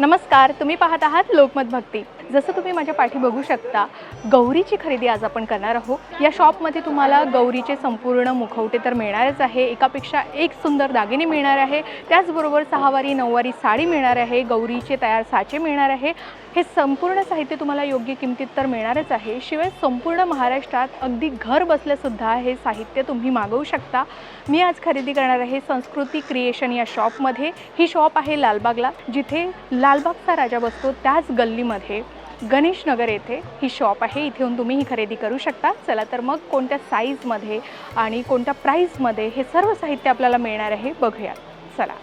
नमस्कार तुम्ही पाहत आहात लोकमत भक्ती. जसं तुम्ही माझ्या पाठी बघू शकता गौरीची खरेदी आज आपण करणार आहोत. या शॉपमध्ये तुम्हाला गौरीचे संपूर्ण मुखवटे तर मिळणारच आहे. एकापेक्षा एक सुंदर दागिने मिळणार आहे. त्याचबरोबर सहावारी नऊवारी साडी मिळणार आहे. गौरीचे तयार साचे मिळणार आहे. हे संपूर्ण साहित्य तुम्हाला योग्य किमतीत तर मिळणारच आहे. शिवाय संपूर्ण महाराष्ट्रात अगदी घर बसल्यासुद्धा हे साहित्य तुम्ही मागवू शकता. मी आज खरेदी करणार आहे संस्कृती क्रिएशन या शॉपमध्ये. ही शॉप आहे लालबागला जिथे लालबागचा राजा बसतो त्याच गल्लीमध्ये. गणेश नगर येथे ही शॉप आहे. इथे येऊन तुम्ही ही खरेदी करू शकता. चला तर मग कोणत्या साईजमध्ये आणि कोणत्या प्राईजमध्ये हे सर्व साहित्य आपल्याला मिळणार आहे बघूया चला.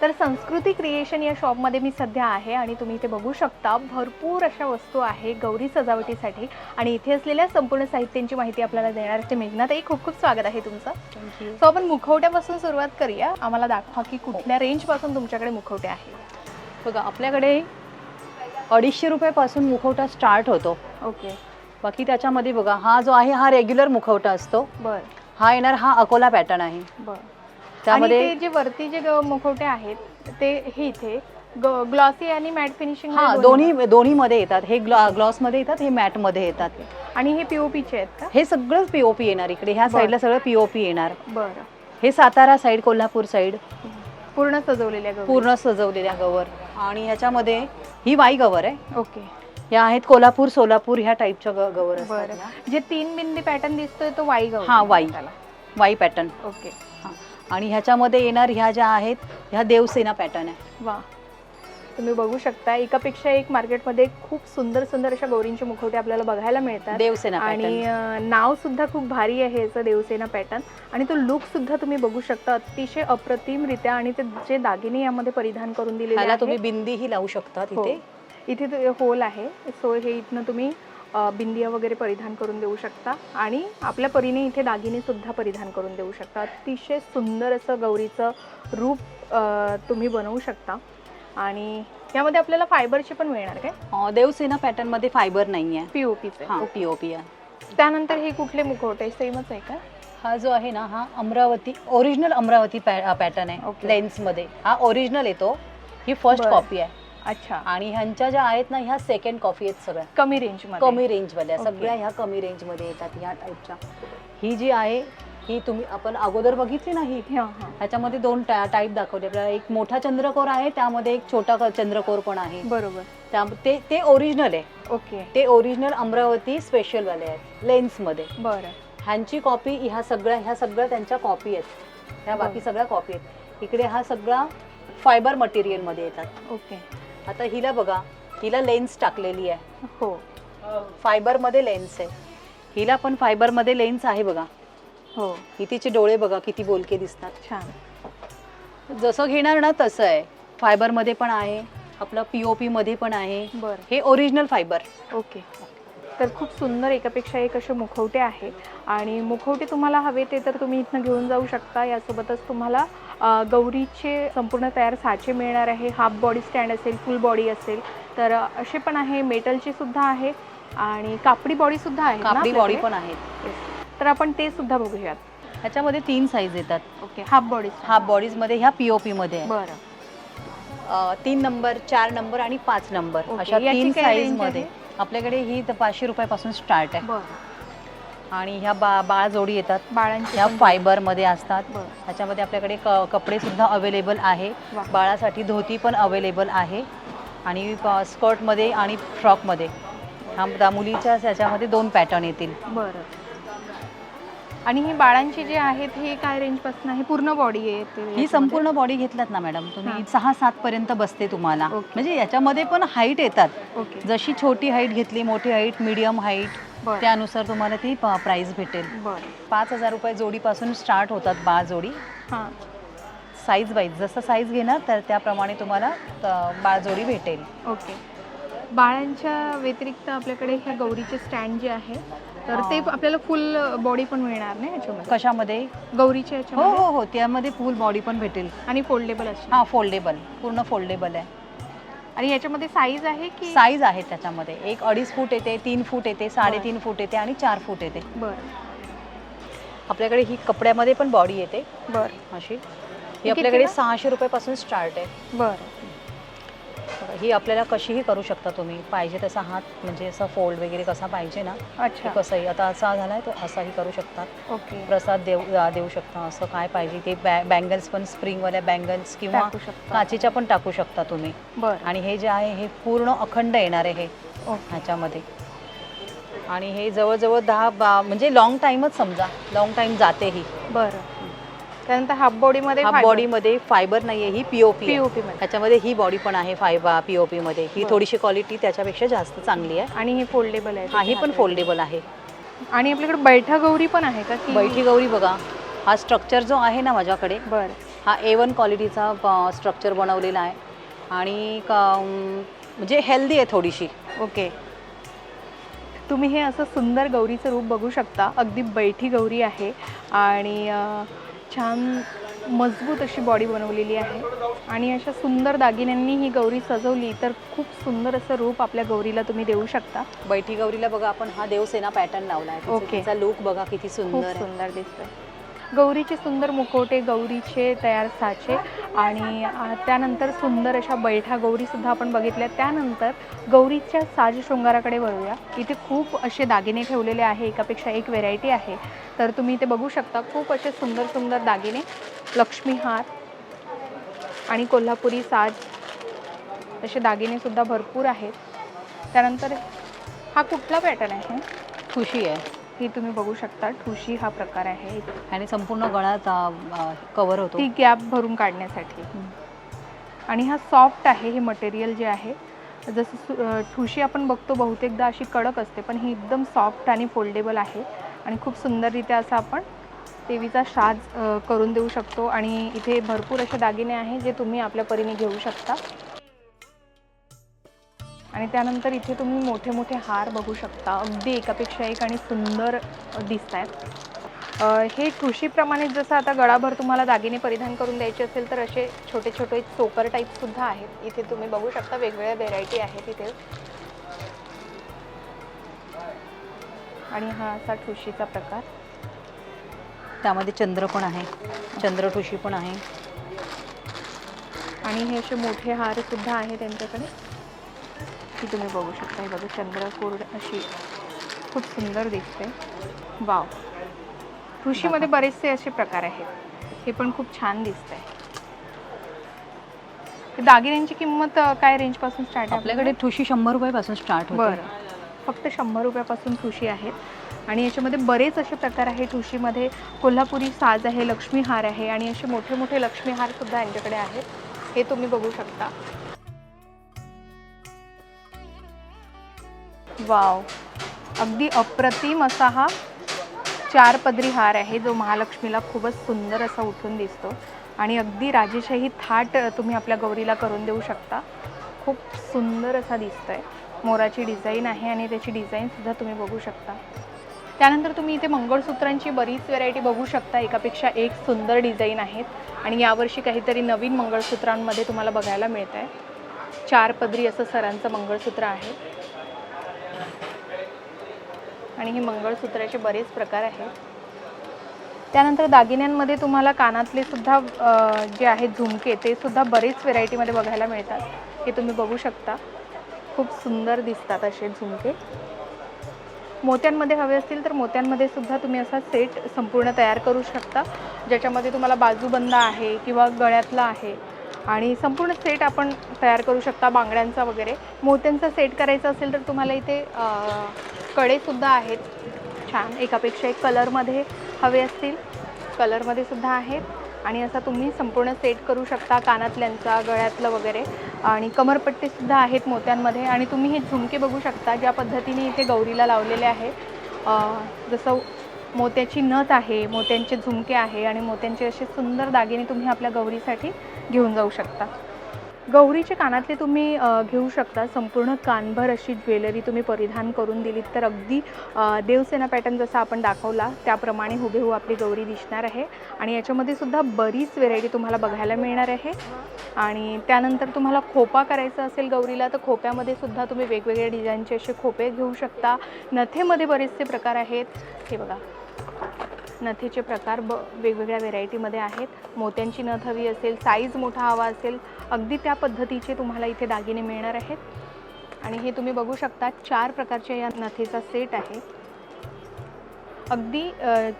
तर संस्कृती क्रिएशन या शॉपमध्ये मी सध्या आहे आणि तुम्ही इथे बघू शकता भरपूर अशा वस्तू आहे गौरी सजावटीसाठी आणि इथे असलेल्या संपूर्ण साहित्यांची माहिती आपल्याला देणार असते मेघनाताई खूप खूप स्वागत आहे तुमचं. थँक्यू सो आपण मुखवट्यापासून सुरुवात करूया. आम्हाला दाखवा की कुठल्या रेंजपासून तुमच्याकडे मुखवटे आहे बघा आपल्याकडे अडीचशे रुपयापासून मुखवटा स्टार्ट होतो. ओके बाकी त्याच्यामध्ये बघा हा जो आहे हा रेग्युलर मुखवटा असतो. बर. हा येणार हा अकोला पॅटर्न आहे. बर. त्यामध्ये जे वरती जे ग- मुखवटे आहेत ते हे इथे ग्लॉसी आणि मॅट फिनिशिंग हा दोन्ही दोन्ही मध्ये? येतात. हे ग्लॉ ग्लॉसमध्ये येतात हे मॅटमध्ये येतात. आणि हे पीओपीचे आहेत का? हे सगळं पीओपी येणार इकडे. ह्या बरं. साईडला सगळं पीओपी येणार. बरं. हे सातारा साईड कोल्हापूर साईड पूर्ण सजवलेल्या गौरी. पूर्ण सजवलेल्या गवर. आणि ह्याच्यामध्ये ही वाई गवर आहे. ओके. या आहेत कोल्हापूर सोलापूर ह्या टाईपच्या ग- गवर असतात बरं. जे तीन बिंदी पॅटर्न दिसतोय तो वाई गौरी हा, वाई. त्याला. Y pattern okay. आणि ह्याच्यामध्ये येणार ह्या ज्या आहेत ह्या देवसेना पॅटर्न आहे. वा. तुम्ही बघू शकता. एकापेक्षा एक मार्केटमध्ये खूप सुंदर सुंदर अशा गौरींचे मुखवटे आपल्याला बघायला मिळतात. देवसेना आणि नाव सुद्धा खूप भारी आहे याचं देवसेना पॅटर्न आणि तो लुक सुद्धा तुम्ही बघू शकता. अतिशय अप्रतिमरित्या आणि ते जे दागिने यामध्ये परिधान करून दिलेले तुम्ही बिंदीही लावू शकता हो. तिथे इथे ते होल आहे. सो हे इथनं तुम्ही बिंदिया वगैरे परिधान करून देऊ शकता. आणि आपल्या परीने इथे दागिने सुद्धा परिधान करून देऊ शकता. अतिशय सुंदर असं गौरीचं रूप तुम्ही बनवू शकता. आणि यामध्ये आपल्याला फायबरचे पण मिळणार काय? अं, देवसेना पॅटर्नमध्ये फायबर नाही आहे पी ओ पीचे हा पीओपी आहे. त्यानंतर हे कुठले मुखवटे सेमच आहे का? हा जो आहे ना हा अमरावती ओरिजिनल अमरावती पॅटर्न आहे. लेन्समध्ये हा ओरिजिनल येतो. ही फर्स्ट बरं. कॉपी आहे. अच्छा. आणि ह्यांच्या ज्या आहेत ना ह्या सेकंड कॉपी आहेत सगळ्या. कमी रेंजमध्ये. कमी रेंजमध्ये. Okay. सगळ्या ह्या कमी रेंजमध्ये येतात ह्या टाईपच्या ही जी आहे ही तुम्ही आपण अगोदर बघितली ना ही हा. हा ह्याच्यामध्ये दोन टाईप दाखवले. आपल्याला एक मोठा चंद्रकोर आहे त्यामध्ये एक छोटा क- चंद्रकोर पण आहे. बरोबर. त्या ते ते ओरिजिनल आहे. ओके. ते ओरिजिनल अमरावती स्पेशल वाले आहेत लेन्समध्ये बरं. ह्यांची कॉपी ह्या सगळ्या ह्या सगळ्या त्यांच्या कॉपी आहेत. ह्या बाकी बरं. सगळ्या कॉपी आहेत. इकडे हा सगळा फायबर मटेरियलमध्ये येतात. ओके. आता हिला बघा हिला लेन्स टाकलेली आहे. हो. फायबरमध्ये लेन्स आहे. हिला पण फायबरमध्ये लेन्स आहे बघा. हो. ही तिचे डोळे बघा किती बोलके दिसतात. छान. जसं घेणार ना तसं आहे. फायबरमध्ये पण आहे आपलं पीओपी मध्ये पण आहे. बरं. हे ओरिजिनल फायबर. ओके. तर खूप सुंदर एकापेक्षा एक असे मुखवटे आहेत. आणि मुखवटे तुम्हाला हवे ते तर तुम्ही इथनं घेऊन जाऊ शकता. यासोबतच तुम्हाला गौरीचे संपूर्ण तयार साचे मिळणार आहे. हाफ बॉडी स्टँड असेल फुल बॉडी असेल. तर असे पण आहे. मेटलचे सुद्धा आहे. आणि कापडी बॉडी सुद्धा आहे कापडी बॉडी? पण आहेत Yes. तर आपण ते सुद्धा बघूयात. ह्याच्यामध्ये तीन साईज येतात. ओके हाफ बॉडी हाफ बॉडीजमध्ये ह्या पीओपी मध्ये आहे. बरं. अ, तीन नंबर चार नंबर आणि पाच नंबर ओके. अशा याची तीन काय साईज range मध्ये. आहे? आपल्याकडे ही तर पाचशे रुपयापासून स्टार्ट आहे. बरं. आणि ह्या बा बाळ जोडी येतात. बाळांची ह्या पण- फायबरमध्ये असतात. बरं. ह्याच्यामध्ये आपल्याकडे क कपडे सुद्धा अवेलेबल आहे. वा. बाळासाठी धोती पण अवेलेबल आहे. आणि स्कर्टमध्ये आणि फ्रॉकमध्ये. ह्या मुलीच्या ह्याच्यामध्ये दोन पॅटर्न येतील. बरं. आणि ही बाळांची जे आहेत हे काय रेंजपासून आहे? पूर्ण बॉडी आहे ही? संपूर्ण बॉडी घेतलात ना मॅडम तुम्ही. सहा सात पर्यंत बसते तुम्हाला. म्हणजे याच्यामध्ये पण हाईट येतात. जशी छोटी हाईट घेतली मोठी हाईट मीडियम हाईट त्यानुसार तुम्हाला ती प्राइस भेटेल. पाच हजार रुपये जोडीपासून स्टार्ट होतात बा जोडी. हां. साईज वाईज जसं साईज घेणार तर त्याप्रमाणे तुम्हाला बाळ जोडी भेटेल. ओके. बाळांच्या व्यतिरिक्त आपल्याकडे ह्या गौरीचे स्टँड जे आहे तर ते हां. आपल्याला फुल बॉडी पण मिळणार नाही याच्यामध्ये? कशामध्ये? गौरीच्या हो याच्यामध्ये? हो हो त्यामध्ये फुल बॉडी पण भेटेल. आणि फोल्डेबल असणार? हा फोल्डेबल पूर्ण फोल्डेबल आहे. आणि याच्यामध्ये साईज आहे की? साईज आहे त्याच्यामध्ये. एक अडीच फूट येते तीन फूट येते साडेतीन फूट येते आणि चार फूट येते. बरं. आपल्याकडे ही कपड्यामध्ये पण बॉडी येते. बरं. अशी. ही? आपल्याकडे सहाशे रुपयापासून स्टार्ट आहे. बरं. ही आपल्याला कशीही करू शकता तुम्ही. पाहिजे तसा हात म्हणजे असा फोल्ड वगैरे कसा पाहिजे ना ते अच्छा कसंही. आता असा झालाय तो असाही करू शकतात. ओके. प्रसाद देऊ देऊ शकता. असं काय पाहिजे ते बॅ बँगल्स पण स्प्रिंगवाल्या बँगल्स किंवा टाकू शकता. काचेच्या पण टाकू शकता तुम्ही. बरं. आणि हे जे आहे हे पूर्ण अखंड येणार आहे हे ओके. ह्याच्यामध्ये. आणि हे जवळजवळ दहा बा म्हणजे लॉंग टाईमच समजा. लॉंग टाईम जाते ही बरं. त्यानंतर हाफ बॉडीमध्ये हा बॉडीमध्ये फायबर नाही आहे. ही पीओपी पीओपी मध्ये. ह्याच्यामध्ये ही बॉडी पण आहे फायबा पीओपी मध्ये. ही बरं. थोडीशी क्वालिटी त्याच्यापेक्षा जास्त चांगली आहे. आणि हे फोल्डेबल आहे. हा ही पण फोल्डेबल आहे. आणि आपल्याकडे बैठा गौरी पण आहे का की बैठी गौरी बघा हा स्ट्रक्चर जो आहे ना माझ्याकडे बरं. हा ए वन क्वालिटीचा स्ट्रक्चर बनवलेला आहे. आणि म्हणजे हेल्दी आहे थोडीशी. ओके तुम्ही हे असं सुंदर गौरीचं रूप बघू शकता. अगदी बैठी गौरी आहे. आणि छान मजबूत अशी बॉडी बनवलेली आहे. आणि अशा सुंदर दागिन्यांनी ही गौरी सजवली तर खूप सुंदर असं रूप आपल्या गौरीला तुम्ही देऊ शकता. बैठी गौरीला बघा आपण हा देवसेना पॅटर्न लावला आहे ओके. लुक बघा किती सुंदर सुंदर दिसतंय. गौरीचे सुंदर मुखवटे गौरीचे तयार साचे आणि त्यानंतर सुंदर अशा बैठा गौरीसुद्धा आपण बघितल्या. त्यानंतर गौरीच्या साज शृंगाराकडे वळूया. इथे खूप असे दागिने ठेवलेले आहे. एकापेक्षा एक व्हेरायटी आहे. तर तुम्ही इथे बघू शकता खूप असे सुंदर सुंदर दागिने. लक्ष्मीहार आणि कोल्हापुरी साज असे दागिनेसुद्धा भरपूर आहेत. त्यानंतर हा कुठला पॅटर्न आहे? खुशी आहे. ही तुम्ही बघू शकता ठुशी हा प्रकार आहे. आणि संपूर्ण गळ्यात कव्हर होतो. ती गॅप भरून काढण्यासाठी. आणि हा सॉफ्ट आहे हे मटेरियल जे आहे. जसं ठुशी आपण बघतो बहुतेकदा अशी कडक असते पण ही एकदम सॉफ्ट आणि फोल्डेबल आहे. आणि खूप सुंदररित्या असं आपण देवीचा साज अं, करून देऊ शकतो. आणि इथे भरपूर असे दागिने आहे जे तुम्ही आपल्या परीने घेऊ शकता. आणि त्यानंतर इथे तुम्ही मोठे मोठे हार बघू शकता. अगदी एकापेक्षा एक आणि सुंदर दिसत आहेत हे ठुशीप्रमाणे जसं आता गळाभर तुम्हाला दागिने परिधान करून द्यायचे असेल तर असे छोटे छोटे चोकर टाईपसुद्धा आहेत. इथे तुम्ही बघू शकता वेगवेगळ्या व्हेरायटी आहेत इथे. आणि हा असा ठुशीचा प्रकार. त्यामध्ये चंद्र पण आहे. चंद्र ठुशी पण आहे. आणि हे असे मोठे हार सुद्धा आहे त्यांच्याकडे. ही तुम्ही बघू शकता. हे बघा चंद्रकोर अशी खूप सुंदर दिसते. वाव. ठुशीमध्ये बरेचसे असे प्रकार आहेत. हे पण खूप छान दिसतंय. ते दागिन्यांची किंमत काय रेंजपासून स्टार्ट आहे आपल्याकडे ठुशी शंभर रुपयापासून स्टार्ट होते. बरं. फक्त शंभर रुपयापासून ठुशी आहेत. आणि याच्यामध्ये बरेच असे प्रकार आहे ठुशीमध्ये कोल्हापुरी साज आहे लक्ष्मी हार आहे आणि असे मोठे मोठे लक्ष्मी हार सुद्धा यांच्याकडे आहेत. हे तुम्ही बघू शकता. वाव. अगदी अप्रतिम असा हा चार पदरी हार आहे जो महालक्ष्मीला खूपच सुंदर असा उठून दिसतो. आणि अगदी राजेशाही थाट तुम्ही आपल्या गौरीला करून देऊ शकता. खूप सुंदर असा दिसतोय. मोराची डिझाईन आहे आणि त्याची डिझाईनसुद्धा तुम्ही बघू शकता. त्यानंतर तुम्ही इथे मंगळसूत्रांची बरीच व्हेरायटी बघू शकता. एकापेक्षा एक सुंदर डिझाईन आहेत. आणि यावर्षी काहीतरी नवीन मंगळसूत्रांमध्ये तुम्हाला बघायला मिळत आहे चार पदरी असं सरांचं मंगळसूत्र आहे. आणि हे मंगळसूत्राचे बरेच प्रकार आहेत. त्यानंतर दागिन्यांमध्ये तुम्हाला कानातले सुद्धा जे आहेत झुमके ते सुद्धा बरेच व्हेरायटीमध्ये बघायला मिळतात. हे तुम्ही बघू शकता. खूप सुंदर दिसतात असे झुमके. मोत्यांमध्ये हवे असतील तर मोत्यांमध्ये सुद्धा तुम्ही असा सेट संपूर्ण तयार करू शकता. ज्याच्यामध्ये तुम्हाला बाजूबंद आहे किंवा गळ्यातला आहे. आणि संपूर्ण सेट आपण तयार करू शकता बांगड्यांचा वगैरे. मोत्यांचा सेट करायचा असेल तर तुम्हाला इथे कडेसुद्धा आहेत. छान. एकापेक्षा एक कलरमध्ये हवे असतील. कलरमध्ये सुद्धा आहेत. आणि असा तुम्ही संपूर्ण सेट करू शकता कानातल्यांचा गळ्यातलं वगैरे. आणि कमरपट्टीसुद्धा आहेत मोत्यांमध्ये. आणि तुम्ही हे झुमके बघू शकता ज्या पद्धतीने इथे गौरीला लावलेले आहे. जसं मोत्याची नथ आहे मोत्यांचे झुमके आहे आणि मोत्यांचे असे सुंदर दागिने तुम्ही आपल्या गौरीसाठी घेऊन जाऊ शकता. गौरीचे कानातले तुम्ही घेऊ शकता. संपूर्ण कानभर अशी ज्वेलरी तुम्ही परिधान करून दिलीत. तर अगदी देवसेना पॅटर्न जसा आपण दाखवला त्याप्रमाणे हुबेहू आपली गौरी दिसणार आहे. आणि याच्यामध्ये सुद्धा बरीच व्हेरायटी तुम्हाला बघायला मिळणार आहे. आणि त्यानंतर तुम्हाला खोपा करायचा असेल गौरीला तर खोप्यामध्ये सुद्धा तुम्ही वेगवेगळ्या डिझाईनचे असे खोपे घेऊ शकता. नथेमध्ये बरेचसे प्रकार आहेत. हे बघा. नथेचे प्रकार ब वेगवेगळ्या व्हेरायटीमध्ये आहेत. मोत्यांची नथ हवी असेल साईज मोठा हवा असेल अगदी त्या पद्धतीचे तुम्हाला इथे दागिने मिळणार आहेत. आणि हे तुम्ही बघू शकता चार प्रकारच्या या नथेचा सेट आहे. अगदी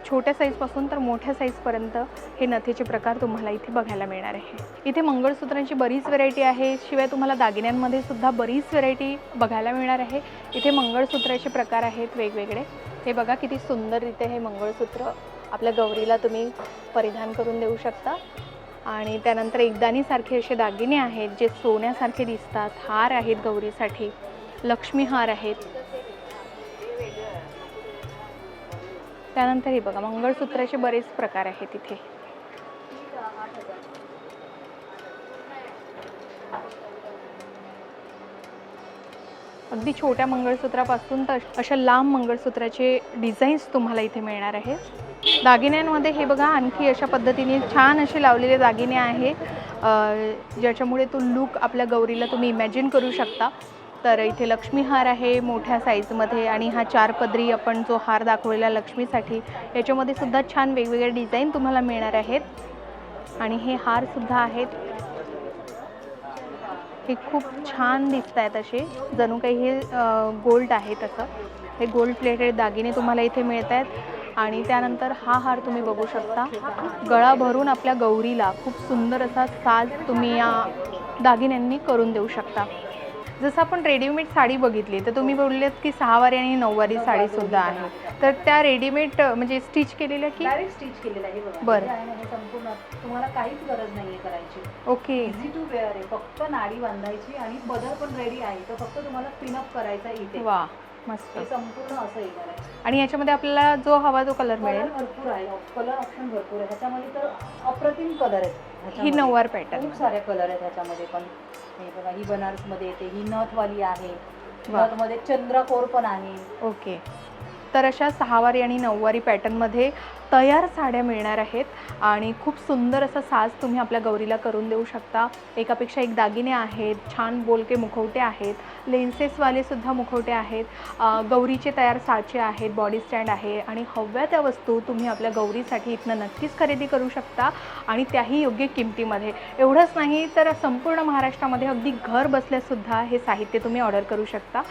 छोट्या साईजपासून तर मोठ्या साईजपर्यंत हे नथेचे प्रकार तुम्हाला इथे बघायला मिळणार आहे. इथे मंगळसूत्रांची बरीच व्हरायटी आहे. शिवाय तुम्हाला दागिन्यांमध्ये सुद्धा बरीच व्हरायटी बघायला मिळणार आहे. इथे मंगळसूत्राचे प्रकार आहेत वेगवेगळे. हे बघा किती सुंदररीत्या हे मंगळसूत्र आपल्या गौरीला तुम्ही परिधान करून देऊ शकता. आणि त्यानंतर एकदानीसारखे असे दागिने आहेत जे सोन्यासारखे दिसतात. हार आहेत गौरीसाठी. लक्ष्मी हार आहेत. त्यानंतर हे बघा मंगळसूत्राचे बरेच प्रकार आहेत इथे. अगदी छोट्या मंगळसूत्रापासून तर अशा लांब मंगळसूत्राचे डिझाईन्स तुम्हाला इथे मिळणार आहेत. दागिन्यांमध्ये हे बघा आणखी अशा पद्धतीने छान असे लावलेले दागिने आहे. ज्याच्यामुळे तो लूक आपल्या गौरीला तुम्ही इमॅजिन करू शकता. तर इथे लक्ष्मी हार आहे मोठ्या साईजमध्ये आणि हा चार पदरी आपण जो हार दाखवलेला लक्ष्मीसाठी याच्यामध्ये सुद्धा छान वेगवेगळे डिझाईन तुम्हाला मिळणार आहेत. आणि हे हारसुद्धा आहेत. हे खूप छान दिसत आहेत असे. जणू काही हे गोल्ड आहे तसं. हे गोल्ड प्लेटेड दागिने तुम्हाला इथे मिळत आहेत आणि त्यानंतर हा हार तुम्ही बघू शकता. गळा भरून आपल्या गौरीला खूप सुंदर असा साज तुम्ही या दागिन्यांनी करून देऊ शकता. जसं आपण रेडीमेड साडी बघितली तर तुम्ही बोललेत की सहावारी आणि नऊवारी साडीसुद्धा आहे. तर त्या रेडीमेड म्हणजे स्टिच केलेल्या की? डायरेक्ट स्टिच केलेलं आहे. बरं. आहे संपूर्ण. तुम्हाला काहीच गरज नाहीये करायची. ओके. इझी टू वेअर आहे. फक्त नाडी बांधायची आणि पदर पण रेडी आहे. तर फक्त तुम्हाला पिनअप करायचा आहे इथे. वा मस्त. संपूर्ण असं येणार आहे. आणि याच्यामध्ये आपल्याला जो हवा तो कलर कलर मिळेल? भरपूर आहे. कलर ऑप्शन भरपूर आहे. ह्याच्यामध्ये तर अप्रतिम कलर आहेत. ही. नऊवार पॅटर्न खूप सारे कलर आहेत ह्याच्यामध्ये पण हे बघा ही बनारसमध्ये येते ही नथवाली आहे वा. नथमध्ये चंद्रकोर पण आहे ओके तर अशा सहावारी आणि नऊवारी पॅटर्नमध्ये तयार साड्या मिळणार आहेत आणि खूप सुंदर असा साज तुम्ही आपल्या गौरीला करून देऊ शकता. एकापेक्षा एक दागिने आहेत छान बोलके मुखवटे आहेत लेन्सेसवालेसुद्धा मुखवटे आहेत. गौरीचे तयार साचे आहेत बॉडी स्टँड आहे आणि हव्या त्या वस्तू तुम्ही आपल्या गौरीसाठी इथनं नक्कीच खरेदी करू शकता आणि त्याही योग्य किमतीमध्ये. एवढंच नाही तर संपूर्ण महाराष्ट्रामध्ये अगदी घर बसल्यासुद्धा हे साहित्य तुम्ही ऑर्डर करू शकता.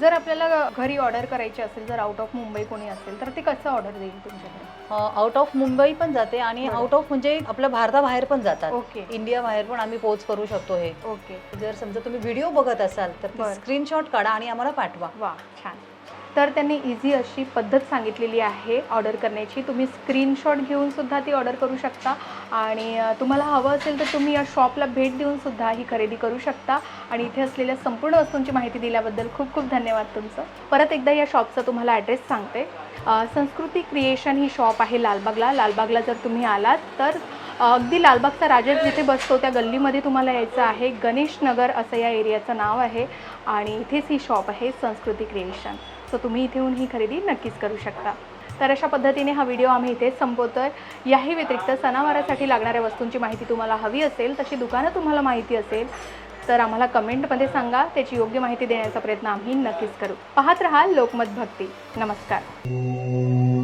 जर आपल्याला घरी ऑर्डर करायची असेल जर आउट ऑफ मुंबई कोणी असेल तर ते कसं ऑर्डर देईल तुमच्याकडे? आउट ऑफ मुंबई पण जाते आणि. आउट ऑफ म्हणजे आपल्या भारताबाहेर पण जातात. ओके. इंडिया बाहेर पण आम्ही पोच करू शकतो हे. ओके. जर समजा तुम्ही व्हिडिओ बघत असाल तर बरं. स्क्रीनशॉट काढा आणि आम्हाला पाठवा. वा छान. तर त्यांनी इझी अशी पद्धत सांगितलेली आहे ऑर्डर करण्याची. तुम्ही स्क्रीनशॉट घेऊनसुद्धा ती ऑर्डर करू शकता. आणि तुम्हाला हवं असेल तर तुम्ही या शॉपला भेट देऊन सुद्धा ही खरेदी करू शकता. आणि इथे असलेल्या संपूर्ण वस्तूंची माहिती दिल्याबद्दल खूप खूप धन्यवाद तुमचं. परत एकदा या शॉपचा तुम्हाला ॲड्रेस सांगते. संस्कृती क्रिएशन ही शॉप आहे लालबागला. लालबागला जर तुम्ही आलात तर अगदी लालबागचा राजा जिथे बसतो त्या गल्लीमध्ये तुम्हाला यायचं आहे. गणेश नगर असं या एरियाचं नाव आहे. आणि इथेच ही शॉप आहे संस्कृती क्रिएशन सो तुम्ही इथे येऊन ही खरेदी नक्कीच करू शकता. तर अशा पद्धतीने हा व्हिडिओ आम्ही इथे संपवतो आहे याही व्यतिरिक्त सणावारासाठी लागणाऱ्या वस्तूंची माहिती तुम्हाला हवी असेल तशी दुकानं तुम्हाला माहिती असेल तर आम्हाला कमेंटमध्ये सांगा. त्याची योग्य माहिती देण्याचा प्रयत्न आम्ही नक्कीच करू. पाहत रहा लोकमत भक्ती. नमस्कार.